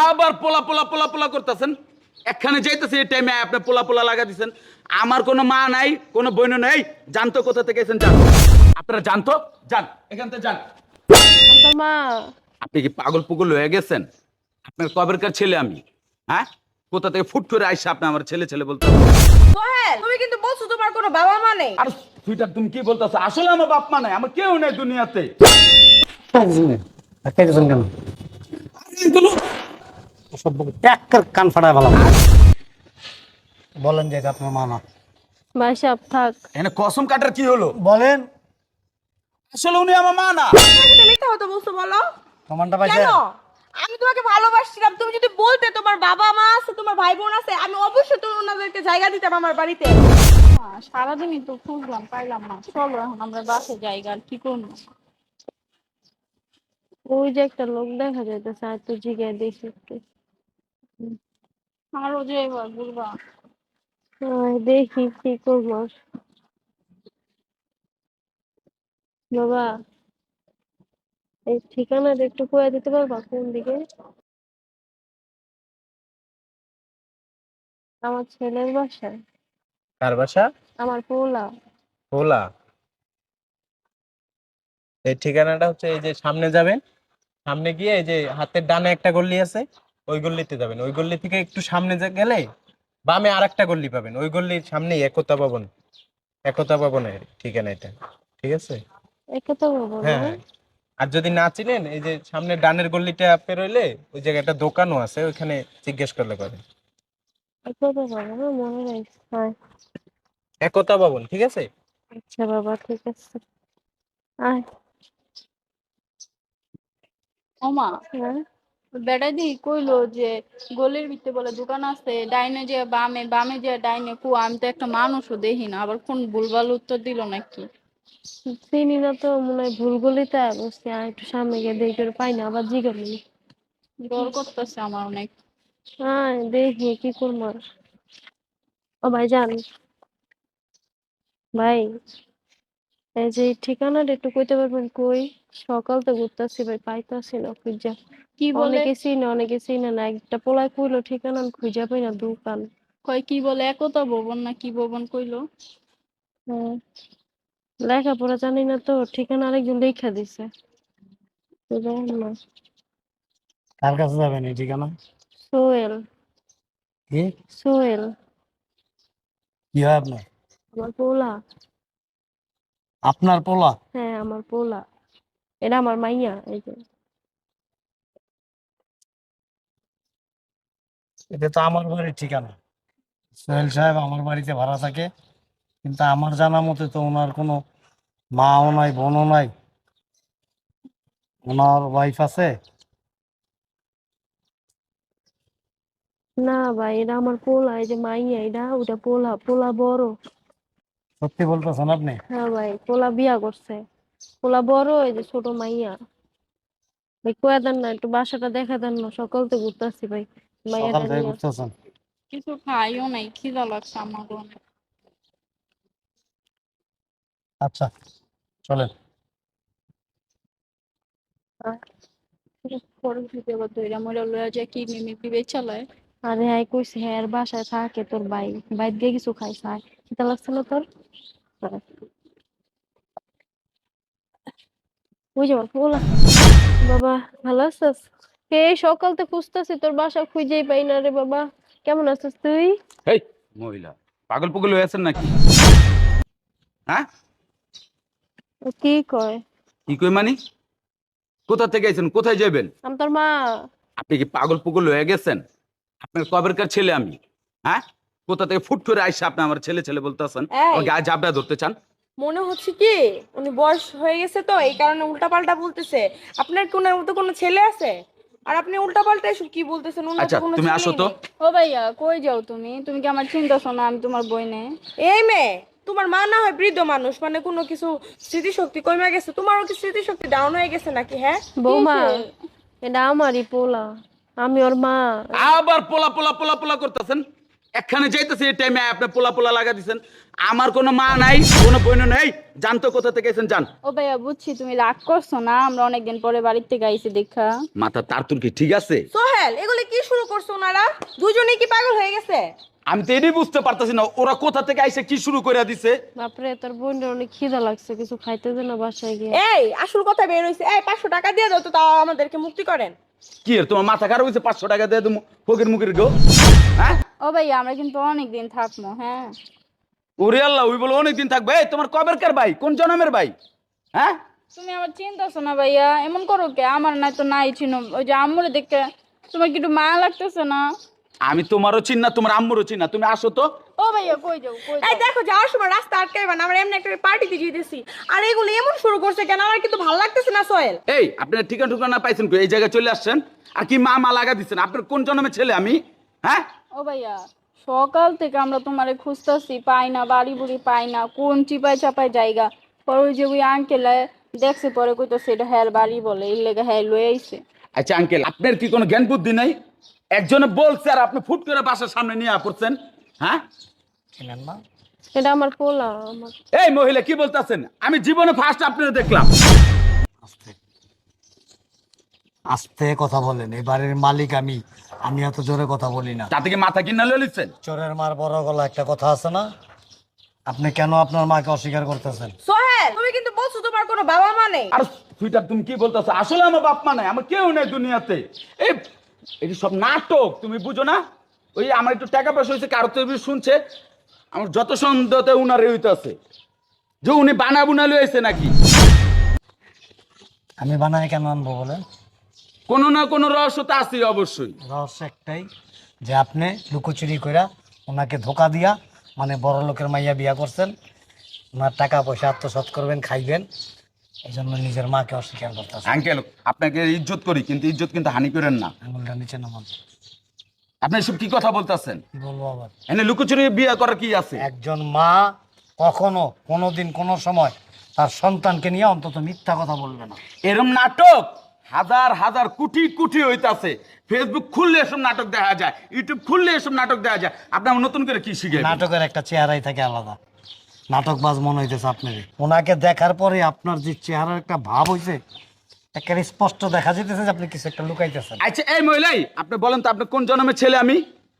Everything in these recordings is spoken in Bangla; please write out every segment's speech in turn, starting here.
আবার পোলা পোলা পোলা পোলা করতেছেন একখানে যাইতেছে এই টাইমে আপনি পোলা পোলা লাগা দিছেন আমার কোনো মা নাই কোনো বোন নাই জানতো কোথা থেকে এসেছেন জান আপনারা জানতো যান এখান থেকে যান মা আপনি কি পাগল পুগল হয়ে গেছেন আপনার কবেরকার ছেলে আমি হ্যাঁ কোথা থেকে ফুট করে আইসা আপনি আমার ছেলে ছেলে বলতে সোহেল তুমি কিন্তু বলছো তোমার কোনো বাবা মা নেই আর সুইটার তুমি কি বলতেছো আসলে আমার বাপ মা নাই আমার কেউ নেই দুনিয়াতে কেন সব কান ফাটায় ভালো বলেন যে এটা আপনার মা না ভাই সাহেব থাক। এখানে কসম কাটার কি হলো? বলেন। আসলে উনি আমার মা না। তুমি মিথ্যা কথা বলছো বলো। প্রমাণটা পাইছে কেন? আমি তোমাকে ভালোবাসছিলাম। তুমি যদি বলতে তোমার বাবা মা আছে তোমার ভাই বোন আছে আমি অবশ্যই তো ওনাদেরকে জায়গা দিতাম আমার বাড়িতে। সারাদিনই তো খুঁজলাম পাইলাম না। চলো এখন আমরা বাসে আর কি করব। ওই যে একটা লোক দেখা যাইতেছে আর তো জিগে দেখি একটু। আমারও যে এবার বুঝবা? দেখি কি করব বাবা এই ঠিকানাটা একটু কয়ে দিতে পারবা কোন দিকে? আমার ছেলের বাসায় কার বাসা? আমার পোলা। পোলা। এই ঠিকানাটা হচ্ছে এই যে সামনে যাবেন সামনে গিয়ে এই যে হাতের ডানে একটা গল্লি আছে ওই গল্লিতে যাবেন। ওই গল্লি থেকে একটু সামনে গেলে বামে আর একটা গল্লি পাবেন। ওই গল্লির সামনেই একতা ভবন। একতা ভবনের ঠিকানা এটা। ঠিক আছে? একে তো বাবা হ্যাঁ। হ্যাঁ। আর যদি না চিনেন এই যে সামনে ডানের গল্লিটা পেরোইলে ওই জায়গায় একটা দোকানও আছে ওইখানে জিজ্ঞেস করলে পাবেন। মনে হ্যাঁ। একতা ভবন ঠিক আছে? আচ্ছা বাবা ঠিক আছে। আয়। ওমা। হ্যাঁ। বেড়াই দি কইলো যে গলির ভিতরে বলে দোকান আছে ডাইনে যে বামে বামে যে ডাইনে কু আমি তো একটা মানুষও দেখি না আবার কোন ভুলভাল উত্তর দিল নাকি? চিনি না তো মনে হয় ভুল গলিতে বসছি আর একটু সামনে গিয়ে দেখি করে পাই না আবার জিগাবি ডর করতেছে আমার অনেক। হ্যাঁ দেখি কি করব ও ভাই যান। ভাই এই যে ঠিকানাটা একটু কইতে পারবেন কই? সকাল তো ঘুরতেছি ভাই পাইতাছি না খুঁজা কি বলে? অনেকে চিনে অনেকে চিনে না। একটা পোলায় কইলো ঠিকানা আমি খুঁজা পাই না দোকান। কয় কি বলে? একতা ভবন না কি ভবন কইলো? হ্যাঁ লেখাপড়া জানি না তো ঠিকানা আরেকজন লেখা দিছে। তো জানি না। কার কাছে যাবেন এই ঠিকানা? সোহেল। কি? সোহেল। কি হয় আপনার? আমার পোলা। আপনার পোলা? হ্যাঁ আমার পোলা। এটা আমার মাইয়া এই যে। এটা তো আমার বাড়ির ঠিকানা। সোহেল সাহেব আমার বাড়িতে ভাড়া থাকে কিন্তু আমার জানা মতে তো ওনার কোনো মাও নাই বোনও নাই। ওনার ওয়াইফ আছে? না ভাই এটা আমার পোলা এই যে মাইয়া এটা ওটা পোলা পোলা বড়। সত্যি বলতেছেন আপনি? হ্যাঁ ভাই পোলা বিয়া করছে। পোলা বড় এই যে ছোট মাইয়া। ভাই কয়ে দেন না একটু বাসাটা দেখা দেন না সকাল থেকে ঘুরতেছি ভাই। সকাল থেকে ঘুরতেছেন? কিছু খাইও নাই খিদা লাগছে আমার অনেক আচ্ছা চলেন। আরে হাই হ্যাঁ বাসায় থাকে তোর ভাই। বাইর দিয়ে কিছু খাই খাই খিদা লাগছে না তোর? হ্যাঁ। ওই যে বাবা ভালো আছিস? এই খুঁজতেছি তোর বাসা খুঁজেই পাই না রে বাবা। কেমন আছিস তুই? এই মহিলা পাগল পুগল হয়ে আছেন নাকি? হ্যাঁ? ও কি কয়? কি কই মানি? কোথা থেকে আইছেন? কোথায় যাবেন আমি তোর মা। আপনি কি পাগল পুগল হয়ে গেছেন? আপনার কবেরকার ছেলে আমি। হ্যাঁ? কোথা থেকে ফুট করে আইসা আপনি আমার ছেলে ছেলে বলতেছেন? এই। গায়ে জাবড়া ধরতে চান? মনে হচ্ছে কি উনি বয়স হয়ে গেছে তো এই কারণে উল্টাপাল্টা বলতেছে। আপনার কি ওনার মতো কোনো ছেলে আছে? আর আপনি উল্টাপাল্টা এসব কি বলতেছেন? আচ্ছা তুমি আসো তো। ও ভাইয়া কই যাও তুমি? তুমি কি আমার না আমি তোমার বই নে এই মেয়ে তোমার মা না হয় বৃদ্ধ মানুষ মানে কোনো কিছু স্মৃতিশক্তি কমে গেছে। তোমারও কি স্মৃতিশক্তি ডাউন হয়ে গেছে নাকি হ্যাঁ? বৌমা এটা আমারই পোলা আমি ওর মা। আবার পোলা পোলা পোলা পোলা করতেছেন? একখানে যাইতেছে এই টাইমে আপনি পোলা পোলা লাগা দিছেন। আমার কোনো মা নাই কোনো বোন নাই। জানতো কোথা থেকে এসেছেন জান ও ভাইয়া বুঝছি তুমি রাগ করছ না আমরা অনেকদিন পরে বাড়ির থেকে আইছি দেখা। মাথা তার তুর কি ঠিক আছে? সোহেল এগুলি করছে ওনারা? দুজনেই কি পাগল হয়ে গেছে? আমি তো এটাই বুঝতে পারতাছি না ওরা কোথা থেকে আইসে কি শুরু করে দিছে? বাপরে তোর বোনের অনেক খিদা লাগছে কিছু খাইতে দে না বাসায় গিয়ে। এই আসল কথা বের হইছে। এই পাঁচশো টাকা দিয়ে দাও তো তাও আমাদেরকে মুক্তি করেন। কি এর তোমার মাথা খারাপ হয়েছে পাঁচশো টাকা দিয়ে তুমি ফকির মুখের গো। হ্যাঁ? ও ভাইয়া আমরা কিন্তু অনেক দিন থাকব হ্যাঁ? ওরে আল্লাহ ওই বলে অনেকদিন থাকবে। এই, তোমার কবের কার ভাই? কোন জনমের ভাই? হ্যাঁ? তুমি আমার চিন্তাছো না ভাইয়া এমন করো কে? আমার নাই তো নাই চিনো। ওই যে আম্মুরে দেখে তোমার কি একটু মায়া লাগতেছে না? আমি তোমারও চিন্না তোমার আম্মুরও চিন্না তুমি আসো তো। ও ভাইয়া কই যাও কই এই দেখো যাওয়ার সময় রাস্তা আটকাইবা না আমরা এমনি একটা পার্টিতে যেতেছি আর এগুলো এমন শুরু করছে কেন? আমার কিন্তু ভালো লাগতেছে না সোহেল। এই আপনার ঠিকানা ঠিকানা পাইছেন কই? এই জায়গায় চলে আসছেন। আর কি মা মা লাগা দিচ্ছেন আপনার কোন জন্মের ছেলে আমি? হ্যাঁ? ও ভাইয়া সকাল থেকে আমরা তোমারে খুঁজতেছি পাই না বাড়ি বুড়ি পাই না কোন চিপাই চাপাই জায়গা। পরে ওই যে ওই আঙ্কেল দেখছে পরে কইতো সেটা হ্যার বাড়ি বলে এর লেগে হ্যাঁ লয়ে আইছে। আচ্ছা আঙ্কেল আপনার কি কোনো জ্ঞান বুদ্ধি নাই? একজনে বলছে আর আপনি ফুট করে বাসার সামনে নিয়ে পড়ছেন হ্যাঁ? না এটা আমার পোলা আমার। এই মহিলা কি বলতেছেন? আমি জীবনে ফার্স্ট আপনার দেখলাম। আস্তে। আস্তে কথা বলেন এই বাড়ির মালিক আমি। আমি এত জোরে কথা বলি না। তাতে কি মাথা কিনা লইছেন চোরের মার বড় গলা একটা কথা আছে না? আপনি কেন আপনার মাকে অস্বীকার করতেছেন? সোহেল তুমি কিন্তু বলছো তোমার কোনো বাবা মা নেই। আর সুইটার তুমি কি বলতেছো? আসলে আমার বাপ মা নাই আমার কেউ নেই দুনিয়াতে। এই এটি সব নাটক তুমি বুঝো না? ওই আমার একটু টাকা পয়সা হয়েছে কারও তো শুনছে। আমার যত সন্দেহতে উনার হইতেছে যে উনি বানা বুনা লইছে নাকি? আমি বানাই কেন আনব বলেন? কোনো না কোনো রহস্য তো আছে অবশ্যই। রহস্য একটাই যে আপনি লুকোচুরি কইরা ওনাকে ধোকা দিয়া মানে বড় লোকের মাইয়া বিয়া করছেন ওনার টাকা পয়সা আত্মসাৎ করবেন খাইবেন এই জন্য নিজের মাকে অস্বীকার করতেছেন। আঙ্কেল আপনাকে ইজ্জত করি কিন্তু ইজ্জত কিন্তু হানি করেন না। আঙুলটা নিচে নামান। আপনি সব কি কথা বলতেছেন? কি বলব আবার? এনে লুকোচুরি বিয়ে করার কি আছে? একজন মা কখনো কোনোদিন কোনো সময় তার সন্তানকে নিয়ে অন্তত মিথ্যা কথা বলবে না। এরম নাটক? হাজার হাজার কোটি কোটি হইতাছে। ফেসবুক খুললে এসব নাটক দেখা যায় ইউটিউব খুললে এসব নাটক দেখা যায়। আপনার নতুন করে কি শিখে নাটকের একটা চেহারাই থাকে আলাদা। নাটকবাজ মনে হইতেছে আপনার। ওনাকে দেখার পরে আপনার যে চেহারার একটা ভাব হইছে একেবারে স্পষ্ট দেখা যেতেছে যে আপনি কিছু একটা লুকাইতেছেন। আচ্ছা এই মহিলাই আপনি বলেন তো আপনি কোন জন্মের ছেলে আমি?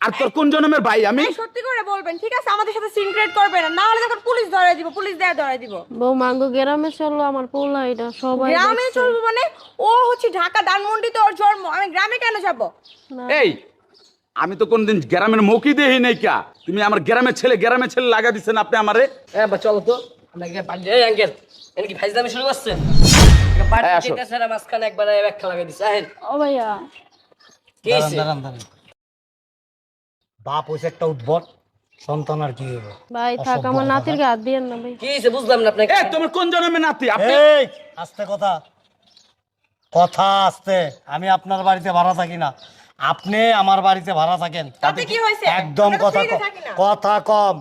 আর তোর কোন জন্মের ভাই আমি? সত্যি করে বলবেন ঠিক আছে? আমাদের সাথে সিনক্রেট করবেন না না হলে যখন পুলিশ ধরে দিব পুলিশ দেয়া ধরে দিব। বউ মাঙ্গো গ্রামে চলল আমার পোলা এটা সবাই গ্রামে চলবো মানে? ও হচ্ছে ঢাকা ধানমন্ডিতে ওর জন্ম আমি গ্রামে কেন যাব? এই আমি তো কোনদিন গ্রামের মৌকি দেই নাই কা। তুমি আমার গ্রামের ছেলে গ্রামের ছেলে লাগা দিচ্ছেন আপনি আমারে। হ্যাঁ বা চলো তো। আমরা এই আঙ্কেল এর কি ফাইজদামি শুরু করছেন হ্যাঁ, আসো। দিতে স্যার মাঝখানে একবার ব্যাখ্যা লাগাই দিছে। আহেন। ও ভাইয়া। কি দাঁড়ান দাঁড়ান। বাপ হইছে একটা উদ্ভট সন্তান আর কি হইব? ভাই থাক আমার নাতির হাত দিয়েন না ভাই। কি হইছে বুঝলাম না আপনাকে। এই তোমার কোন জন্মের নাতি? আপনি এই আস্তে কথা। কথা আস্তে। আমি আপনার বাড়িতে ভাড়া থাকি না। আপনি আমার বাড়িতে ভাড়া থাকেন। তাতে কি হয়েছে একদম কথা কম। কথা কম।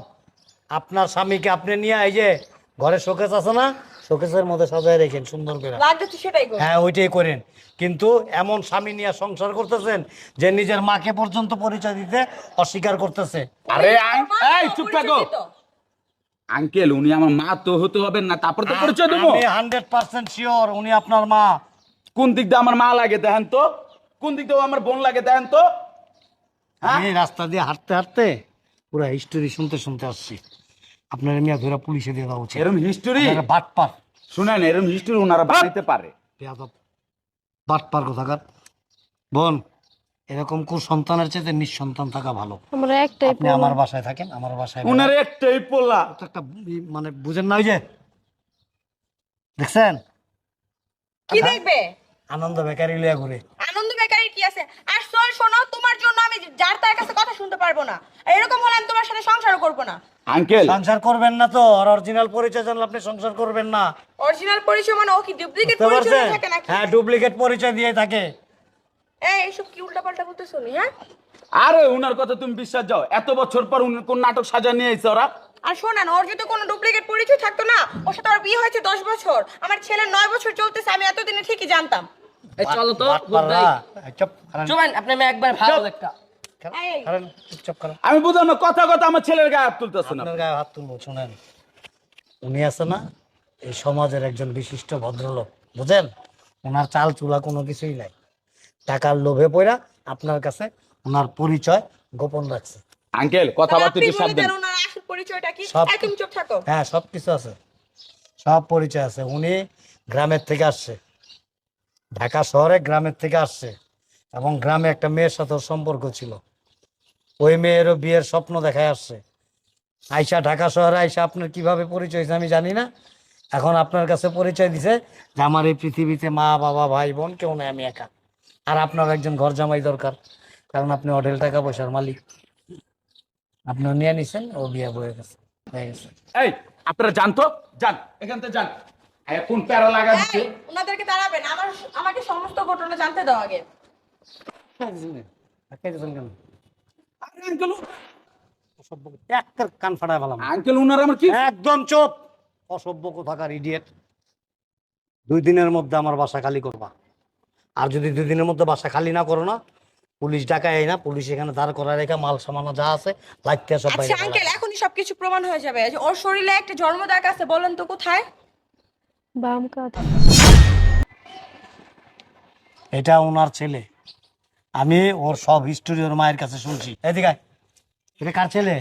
আপনার স্বামীকে আপনি নিয়ে এই যে ঘরে শোকেস আছে না? শোকেসের মধ্যে সাজায় রেখেন সুন্দর করে। তো সেটাই হ্যাঁ ওইটাই করেন। কিন্তু এমন স্বামী নিয়ে সংসার করতেছেন যে নিজের মাকে পর্যন্ত পরিচয় দিতে অস্বীকার করতেছে। আরে এই চুপ থাকো। আঙ্কেল উনি আমার মা তো হতে হবে না তারপর তো পরিচয় দেবো। আমি হান্ড্রেড পার্সেন্ট শিওর উনি আপনার মা। কোন দিক দিয়ে আমার মা লাগে দেখেন তো? কোন দিক দিয়ে আমার বোন লাগে দেখেন তো? হ্যাঁ? আমি রাস্তা দিয়ে হাঁটতে হাঁটতে পুরো হিস্টোরি শুনতে শুনতে আসছি। আপনার মিয়া ধরে পুলিশে দিয়ে দেওয়া উচিত। এরম হিস্টোরি বাটপার। শুনেন এরম হিস্টোরি ওনারা বানাইতে পারে। বেয়াদব। বাটপার কোথাকার। বোন এরকম কোন সন্তানের চেয়ে নিঃসন্তান থাকা ভালো। আমার একটাই আপনি আমার বাসায় থাকেন আমার বাসায় ওনার একটাই পোলা। তো একটা ই- মানে বুঝেন না ওই যে। দেখছেন? কি দেখবে? আনন্দ বেকারি লিয়া ঘুরে। আনন্দ বেকারির কি আছে? আর সোল শোনো তোমার জন্য আমি যার তার কাছে কথা শুনতে পারব না। আর এরকম হলে আমি তোমার সাথে সংসারও করব না। আঙ্কেল। সংসার করবেন না তো আর অরিজিনাল পরিচয় জানলে আপনি সংসার করবেন না। অরিজিনাল পরিচয় মানে ও কি ডুপ্লিকেট পরিচয় থাকে নাকি? হ্যাঁ ডুপ্লিকেট পরিচয় দিয়ে থাকে। এই এইসব কি উল্টাপাল্টা বলতে শুনি হ্যাঁ? আরে ওনার কথা তুমি বিশ্বাস যাও এত বছর পর উনি কোন নাটক সাজা নিয়ে এসে ওরা? আর শোনান ওর যদি কোনো ডুপ্লিকেট পরিচয় থাকতো না ওর সাথে ওর বিয়ে হয়েছে দশ বছর। আমার ছেলের নয় বছর চলতেছে আমি এতদিনে ঠিকই জানতাম। এই চলো তো চুপ আপনি একবার ভালো একটা আমি বুঝলাম না কথা কথা আমার ছেলের গায়ে হাত তুলতেছে না। গায়ে হাত তুলবো শুনেন। উনি আছে না এই সমাজের একজন বিশিষ্ট ভদ্রলোক বুঝেন? ওনার চাল চুলা কোনো কিছুই নাই। টাকার লোভে পড়া আপনার কাছে ওনার পরিচয় গোপন রাখছে। আঙ্কেল কথাবার্তা সাবধান। দেন ওনার আসল পরিচয়টা কি? চুপ থাকো। হ্যাঁ সব কিছু আছে। সব পরিচয় আছে। উনি গ্রামের থেকে আসছে। ঢাকা শহরে গ্রামের থেকে আসছে। এবং গ্রামে একটা মেয়ের সাথে সম্পর্ক ছিল। ওই মেয়েরও বিয়ের স্বপ্ন দেখায় আসছে। আইসা ঢাকা শহরে আইসা আপনার কীভাবে পরিচয় হয়েছে আমি জানি না। এখন আপনার কাছে পরিচয় দিছে যে আমার এই পৃথিবীতে মা বাবা ভাই বোন কেউ নেই আমি একা। আর আপনার একজন ঘর জামাই দরকার কারণ আপনি হোটেল টাকা পয়সার মালিক। আপনি নিয়ে নিছেন ও বিয়ে বয়ে গেছে হয়ে গেছে। এই আপনারা জানতো যান এখান থেকে যান। এখন প্যারা লাগা দিচ্ছে ওনাদেরকে দাঁড়াবেন আমার আমাকে সমস্ত ঘটনা জানতে দাও আগে। কেন আরে আঙ্কেল? অসভ্য কান ফাটায় পেলাম আঙ্কেল উনার আমার কি? একদম চুপ। অসভ্য কোথাকার ইডিয়েট দুই দিনের মধ্যে আমার বাসা খালি করবা। আর যদি দুই দিনের মধ্যে বাসা খালি না করো না পুলিশ ডাকায় না পুলিশ এখানে দাঁড় করা রেখা মাল সামানো যা আছে লাগতে সব আচ্ছা আঙ্কেল এখনই সবকিছু প্রমাণ হয়ে যাবে। ওর শরীরে একটা জন্মদাগ আছে বলেন তো কোথায়? বাম কাঁধ। এটা ওনার ছেলে। আমি ওর সব হিস্টোরি ওর মায়ের কাছে শুনছি। এদিকে আয়। এটা কার ছেলে?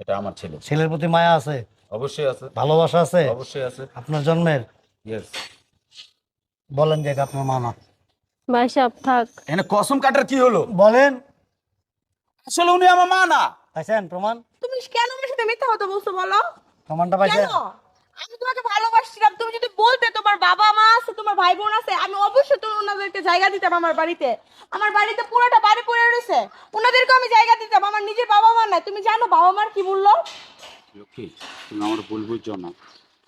এটা আমার ছেলে। ছেলের প্রতি মায়া আছে? অবশ্যই আছে। ভালোবাসা আছে? অবশ্যই আছে। আপনার জন্মের? ইয়েস বলেন যে এটা আপনার মামা। ভাই সাহেব থাক। এখানে কসম কাটার কি হলো? বলেন। আসলে উনি আমার মা না পাইছেন প্রমাণ? তুমি কেন আমার সাথে মিথ্যা কথা বলছো বলো? প্রমাণটা কেন? পাইছেন আমি তোমাকে ভালোবাসছিলাম। তুমি যদি বলতে তোমার বাবা মা আছে তোমার ভাই বোন আছে আমি অবশ্যই ওনাদেরকে জায়গা দিতাম আমার বাড়িতে। আমার বাড়িতে পুরোটা বাড়ি পড়ে রয়েছে। ওনাদেরকে আমি জায়গা দিতাম। আমার নিজের বাবা মা নাই। তুমি জানো বাবা মার কি বলল লক্ষ্মী তুমি আমার ভুল বুঝছ না।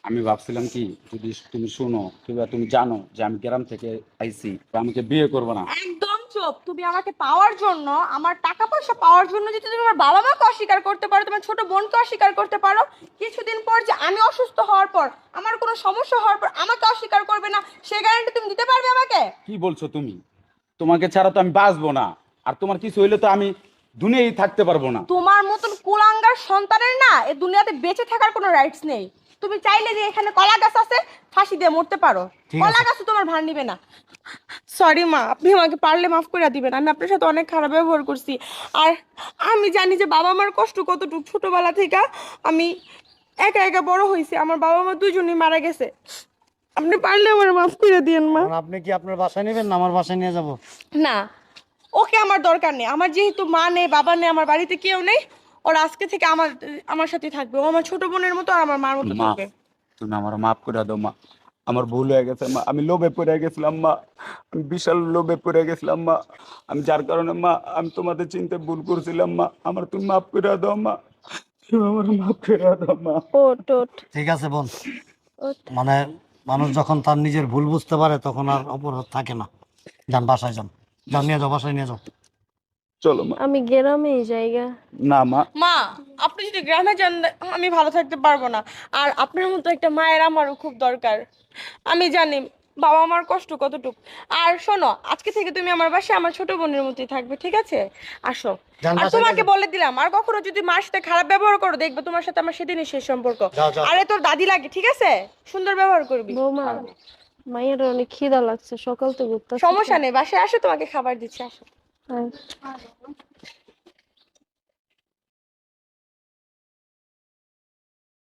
আমি ভাবছিলাম কি যদি তুমি শোনো কিংবা তুমি জানো যে আমি গ্রাম থেকে আইছি বা আমাকে বিয়ে করব না। চুপ তুমি আমাকে পাওয়ার জন্য আমার টাকা পয়সা পাওয়ার জন্য যদি তুমি আমার বাবা মাকে অস্বীকার করতে পারো তোমার ছোট বোনকে অস্বীকার করতে পারো কিছুদিন পর যে আমি অসুস্থ হওয়ার পর আমার কোনো সমস্যা হওয়ার পর আমাকে অস্বীকার করবে না সে গ্যারান্টি তুমি দিতে পারবে আমাকে? কি বলছো তুমি? তোমাকে ছাড়া তো আমি বাঁচবো না আর তোমার কিছু হইলে তো আমি দুনিয়ায় থাকতে পারব না। তোমার মতন কুলাঙ্গার সন্তানের না এ দুনিয়াতে বেঁচে থাকার কোনো রাইটস নেই। তুমি চাইলে যে এখানে কলা গাছ আছে ফাঁসি দিয়ে মরতে পারো। কলা গাছ তোমার ভার নিবে না। সরি মা আপনি আমাকে পারলে মাফ করে দিবেন আমি আপনার সাথে অনেক খারাপ ব্যবহার করছি। আর আমি জানি যে বাবা মার কষ্ট কতটুকু ছোটবেলা থেকে আমি একা একা বড় হয়েছি আমার বাবা মা দুজনেই মারা গেছে। আপনি পারলে আমার মাফ করে দিয়েন মা। আপনি কি আপনার বাসায় নেবেন না আমার বাসায় নিয়ে যাব? না ওকে আমার দরকার নেই আমার যেহেতু মা নেই বাবা নেই আমার বাড়িতে কেউ নেই ওর আজকে থেকে আমার আমার সাথে থাকবে ও আমার ছোট বোনের মতো আর আমার মার মতো থাকবে। তুমি আমার মাফ করে দাও মা। আমার ভুল হয়ে গেছে মা। আমি লোভে পড়ে গেছিলাম মা। আমি বিশাল লোভে পড়ে গেছিলাম মা। আমি যার কারণে মা আমি তোমাদের চিনতে ভুল করছিলাম মা। আমার তুমি মাফ করে দাও মা। তুমি আমার মাফ করে দাও মা। ঠিক আছে বোন মানে মানুষ যখন তার নিজের ভুল বুঝতে পারে তখন আর অপরাধ থাকে না। যান বাসায় যান। যান নিয়ে যাও বাসায় নিয়ে যাও। চলো মা। আমি গ্রামেই জায়গা। না মা। মা আপনি যদি গ্রামে যান আমি ভালো থাকতে পারব না। আর আপনার মতো একটা মায়ের আমারও খুব দরকার। আমি জানি বাবা আমার কষ্ট কতটুকু। আর শোনো আজকে থেকে তুমি আমার বাসায় আমার ছোট বোনের মতোই থাকবে ঠিক আছে? আসো। আর তোমাকে বলে দিলাম আর কখনো যদি মার সাথে খারাপ ব্যবহার করো দেখবে তোমার সাথে আমার সেদিনই শেষ সম্পর্ক। আরে তোর দাদি লাগে ঠিক আছে? সুন্দর ব্যবহার করবি। বৌমা মায়ের অনেক খিদা লাগছে সকাল তো ঘুরতে সমস্যা নেই বাসায় আসো তোমাকে খাবার দিচ্ছি আসো। হ্যাঁ